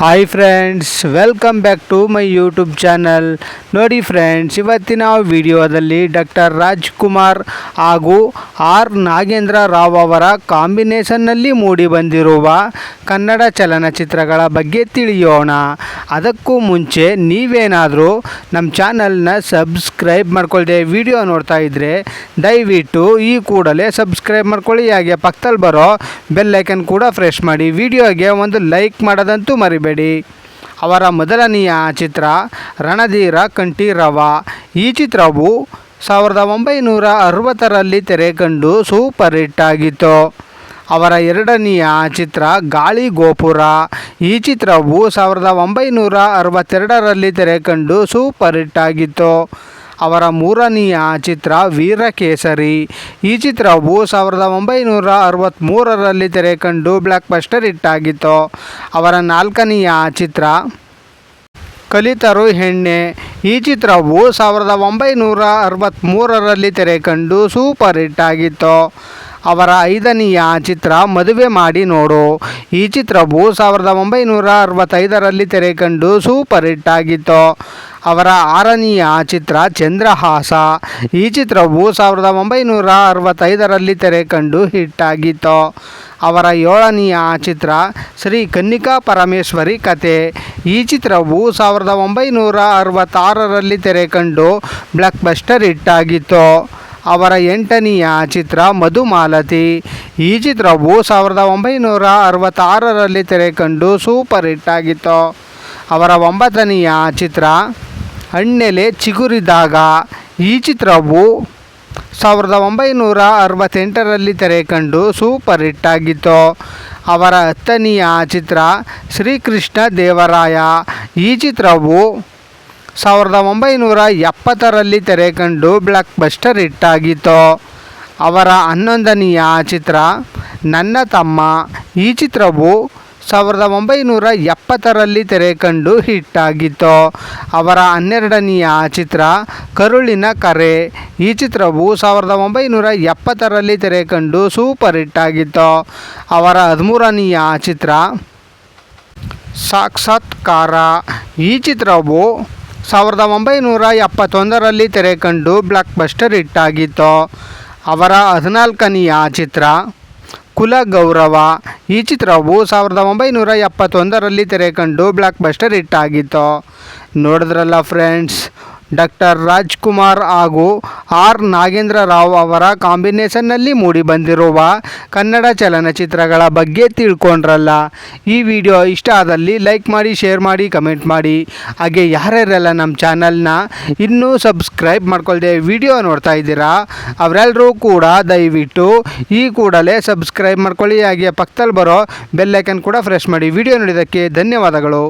Hi friends welcome back to my YouTube channel ನೋಡಿ friends ಇವತ್ತಿನ ವಿಡಿಯೋದಲ್ಲಿ ಡಾಕ್ಟರ್ ರಾಜ್ಕುಮಾರ್ ಹಾಗೂ ಆರ್ ನಾಗೇಂದ್ರ ರಾವ್ ಅವರ ಕಾಂಬಿನೇಷನ್ನಲ್ಲಿ ಮೂಡಿಬಂದಿರುವ ಕನ್ನಡ ಚಲನಚಿತ್ರಗಳ ಬಗ್ಗೆ ತಿಳಿಯೋಣ. ಅದಕ್ಕೂ ಮುಂಚೆ ನೀವೇನಾದರೂ ನಮ್ಮ ಚಾನಲ್ನ ಸಬ್ಸ್ಕ್ರೈಬ್ ಮಾಡ್ಕೊಳ್ದೆ ವಿಡಿಯೋ ನೋಡ್ತಾ ಇದ್ದರೆ ದಯವಿಟ್ಟು ಈ ಕೂಡಲೇ ಸಬ್ಸ್ಕ್ರೈಬ್ ಮಾಡ್ಕೊಳ್ಳಿ. ಹಾಗೆ ಪಕ್ಕದಲ್ಲಿ ಬರೋ ಬೆಲ್ಲೈಕನ್ ಕೂಡ ಫ್ರೆಶ್ ಮಾಡಿ ವಿಡಿಯೋಗೆ ಒಂದು ಲೈಕ್ ಮಾಡೋದಂತೂ ಮರಿಬೇಡಿ. ಅವರ ಮೊದಲನೆಯ ಚಿತ್ರ ರಣಧೀರ ಕಂಠೀರವ. ಈ ಚಿತ್ರವು ಸಾವಿರದ ಒಂಬೈನೂರ ಅರವತ್ತರಲ್ಲಿ ತೆರೆ ಕಂಡು ಸೂಪರ್ ಹಿಟ್ ಆಗಿತ್ತು. ಅವರ ಎರಡನೆಯ ಚಿತ್ರ ಗಾಳಿ ಗೋಪುರ. ಈ ಚಿತ್ರವು ಸಾವಿರದ ಒಂಬೈನೂರ ಅರವತ್ತೆರಡರಲ್ಲಿ ತೆರೆ ಕಂಡು ಸೂಪರ್ ಹಿಟ್ ಆಗಿತ್ತು. ಅವರ ಮೂರನೆಯ ಚಿತ್ರ ವೀರಕೇಸರಿ. ಈ ಚಿತ್ರವು ಸಾವಿರದ ಒಂಬೈನೂರ ಅರವತ್ತ್ಮೂರರಲ್ಲಿ ತೆರೆ ಕಂಡು ಬ್ಲ್ಯಾಕ್ ಬಸ್ಟರ್ ಇಟ್ಟಾಗಿತ್ತು ಅವರ ನಾಲ್ಕನೆಯ ಚಿತ್ರ, ಕಲಿತರು ಹೆಣ್ಣೆ. ಈ ಚಿತ್ರವು ಸಾವಿರದ ಒಂಬೈನೂರ ಅರವತ್ತ್ಮೂರರಲ್ಲಿ ತೆರೆ ಕಂಡು ಸೂಪರ್ ಹಿಟ್ ಆಗಿತ್ತು. ಅವರ ಐದನೆಯ ಚಿತ್ರ ಮದುವೆ ಮಾಡಿ ನೋಡು. ಈ ಚಿತ್ರವು ಸಾವಿರದ ಒಂಬೈನೂರ ಅರವತ್ತೈದರಲ್ಲಿ ತೆರೆ ಕಂಡು ಸೂಪರ್ ಹಿಟ್ ಆಗಿತ್ತು. ಅವರ ಆರನೆಯ ಚಿತ್ರ ಚಂದ್ರಹಾಸ. ಈ ಚಿತ್ರವು ಸಾವಿರದ ಒಂಬೈನೂರ ಅರವತ್ತೈದರಲ್ಲಿ ತೆರೆ ಕಂಡು ಹಿಟ್ ಆಗಿತ್ತು. ಅವರ ಏಳನೆಯ ಚಿತ್ರ ಶ್ರೀ ಕನ್ನಿಕಾ ಪರಮೇಶ್ವರಿ ಕತೆ. ಈ ಚಿತ್ರವು ಸಾವಿರದ ಒಂಬೈನೂರ ಅರವತ್ತಾರರಲ್ಲಿ ತೆರೆ ಕಂಡು ಬ್ಲಾಕ್ ಬಸ್ಟರ್ ಹಿಟ್ ಆಗಿತ್ತು. ಅವರ ಎಂಟನೆಯ ಚಿತ್ರ ಮಧುಮಾಲತಿ. ಈ ಚಿತ್ರವು ಸಾವಿರದ ಒಂಬೈನೂರ ಅರವತ್ತಾರರಲ್ಲಿ ತೆರೆ ಕಂಡು ಸೂಪರ್ ಹಿಟ್ ಆಗಿತ್ತು. ಅವರ ಒಂಬತ್ತನೆಯ ಚಿತ್ರ ಹಣ್ಣೆಲೆ ಚಿಗುರಿದಾಗ ಈ ಚಿತ್ರವು ಸಾವಿರದ ಒಂಬೈನೂರ ಅರವತ್ತೆಂಟರಲ್ಲಿ ತೆರೆ ಕಂಡು ಸೂಪರ್ ಹಿಟ್ ಆಗಿತ್ತು. ಅವರ ಹತ್ತನೆಯ ಚಿತ್ರ ಶ್ರೀಕೃಷ್ಣ ದೇವರಾಯ. ಈ ಚಿತ್ರವು ಸಾವಿರದ ಒಂಬೈನೂರ ಎಪ್ಪತ್ತರಲ್ಲಿ ತೆರೆ ಕಂಡು ಬ್ಲಾಕ್ ಬಸ್ಟರ್ ಹಿಟ್ ಆಗಿತ್ತು. ಅವರ ಹನ್ನೊಂದನೆಯ ಚಿತ್ರ ನನ್ನ ತಮ್ಮ ಈ ಚಿತ್ರವು ಸಾವಿರದ ಒಂಬೈನೂರ ಎಪ್ಪತ್ತರಲ್ಲಿ ತೆರೆ ಕಂಡು ಹಿಟ್ ಆಗಿತ್ತು. ಅವರ ಹನ್ನೆರಡನೆಯ ಚಿತ್ರ ಕರುಳಿನ ಕರೆ ಈ ಚಿತ್ರವು ಸಾವಿರದ ಒಂಬೈನೂರ ಎಪ್ಪತ್ತರಲ್ಲಿ ತೆರೆ ಕಂಡು ಸೂಪರ್ ಹಿಟ್ ಆಗಿತ್ತು. ಅವರ ಹದಿಮೂರನೆಯ ಚಿತ್ರ ಸಾಕ್ಷಾತ್ಕಾರ ಈ ಚಿತ್ರವು ಸಾವಿರದ ಒಂಬೈನೂರ ಎಪ್ಪತ್ತೊಂದರಲ್ಲಿ ತೆರೆ ಕಂಡು ಬ್ಲಾಕ್ ಬಸ್ಟರ್ ಹಿಟ್ ಆಗಿತ್ತು. ಅವರ ಹದಿನಾಲ್ಕನೆಯ ಚಿತ್ರ ಕುಲ ಗೌರವ ಈ ಚಿತ್ರವು ಸಾವಿರದ ಒಂಬೈನೂರ ಎಪ್ಪತ್ತೊಂದರಲ್ಲಿ ತೆರೆ ಕಂಡು ಬ್ಲಾಕ್ ಬಸ್ಟರ್ ಹಿಟ್ ಆಗಿತ್ತು. ನೋಡಿದ್ರಲ್ಲ ಫ್ರೆಂಡ್ಸ್ ಡಾಕ್ಟರ್ ರಾಜ್ಕುಮಾರ್ ಹಾಗೂ ಆರ್ ನಾಗೇಂದ್ರ ರಾವ್ ಅವರ ಕಾಂಬಿನೇಷನ್ನಲ್ಲಿ ಮೂಡಿಬಂದಿರುವ ಕನ್ನಡ ಚಲನಚಿತ್ರಗಳ ಬಗ್ಗೆ ತಿಳ್ಕೊಂಡ್ರಲ್ಲ. ಈ ವಿಡಿಯೋ ಇಷ್ಟ ಆದಲ್ಲಿ ಲೈಕ್ ಮಾಡಿ, ಶೇರ್ ಮಾಡಿ, ಕಮೆಂಟ್ ಮಾಡಿ. ಹಾಗೆ ಯಾರ್ಯಾರೆಲ್ಲ ನಮ್ಮ ಚಾನಲ್ನ ಇನ್ನೂ ಸಬ್ಸ್ಕ್ರೈಬ್ ಮಾಡ್ಕೊಳ್ದೆ ವಿಡಿಯೋ ನೋಡ್ತಾ ಇದ್ದೀರಾ, ಅವರೆಲ್ಲರೂ ಕೂಡ ದಯವಿಟ್ಟು ಈ ಕೂಡಲೇ ಸಬ್ಸ್ಕ್ರೈಬ್ ಮಾಡ್ಕೊಳ್ಳಿ. ಹಾಗೆ ಪಕ್ಕದಲ್ಲಿ ಬರೋ ಬೆಲ್ಲೈಕನ್ ಕೂಡ ಫ್ರೆಶ್ ಮಾಡಿ ವಿಡಿಯೋ ನೋಡಿದ್ದಕ್ಕೆ ಧನ್ಯವಾದಗಳು.